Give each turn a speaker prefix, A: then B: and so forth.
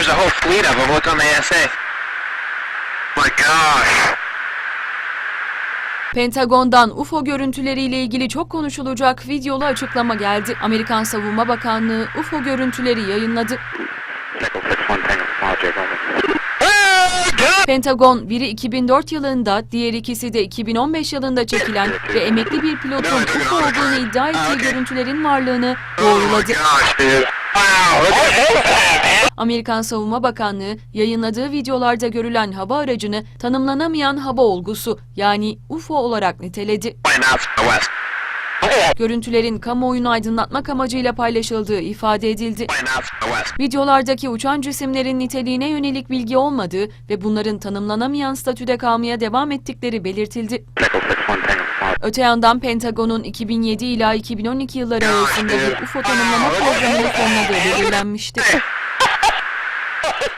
A: There's a whole fleet of them. Look on the ASA. My gosh.
B: Pentagon'dan UFO görüntüleriyle ilgili çok konuşulacak videolu açıklama geldi. Amerikan Savunma Bakanlığı UFO görüntüleri yayınladı.
A: Echo 6-1 Tango. Small Jake, over.
B: Pentagon biri 2004 yılında, diğer ikisi de 2015 yılında çekilen ve emekli bir pilotun UFO olduğunu iddia ettiği görüntülerin varlığını doğruladı. Amerikan Savunma Bakanlığı yayınladığı videolarda görülen hava aracını tanımlanamayan hava olgusu yani UFO olarak niteledi. Görüntülerin kamuoyunu aydınlatmak amacıyla paylaşıldığı ifade edildi. Videolardaki uçan cisimlerin niteliğine yönelik bilgi olmadığı ve bunların tanımlanamayan statüde kalmaya devam ettikleri belirtildi.
A: Echo 6-1 Tango. Small.
B: Öte yandan Pentagon'un 2007 ila 2012 yılları arasında bir UFO tanımlama programının sonuna da belirlenmişti.